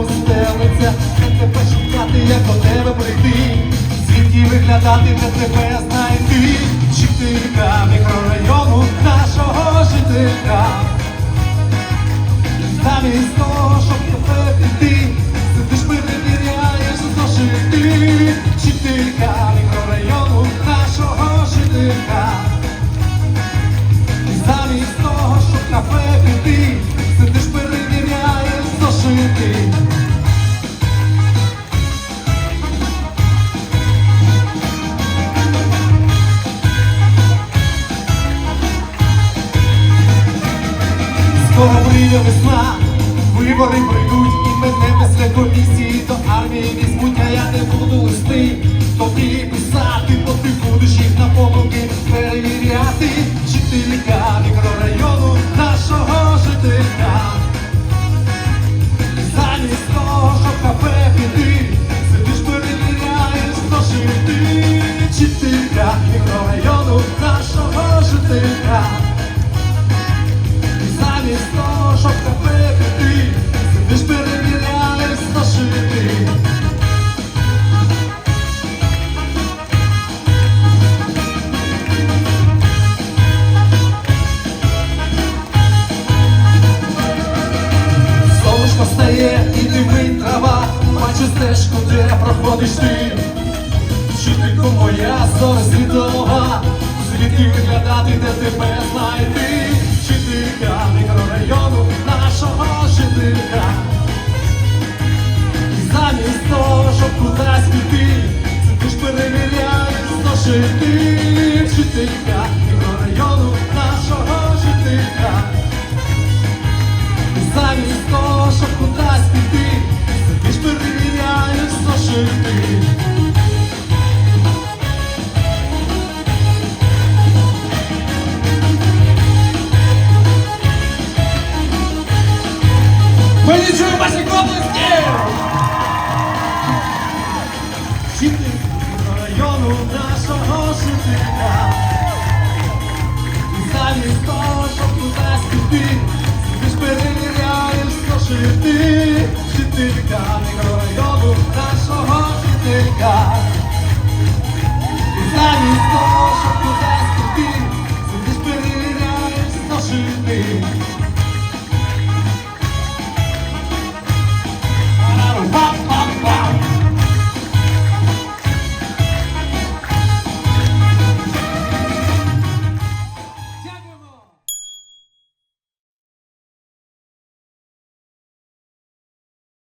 знов стелиться, де тебе шукати, як до тебе прийти, звідки виглядати, де тебе знайти, вчителька мікрорайону нашого жителька. Скоро прийде весна, вибори прийдуть і мене після комісії до армії візьмуть, а я не буду листи. Де проходиш ти. Вчителько моя зоря світлова, звідки виглядати, де тебе знайти. Вчителька мікрорайону нашого жителька. І замість того, щоб кудись піти, ж перевіряєш зошити. Ми не чуємо ваші обласки! Сіти району нашого жителя. І замість того, щоб туди піти, ти ж перевіряєш зошити. Жителька мікрорайону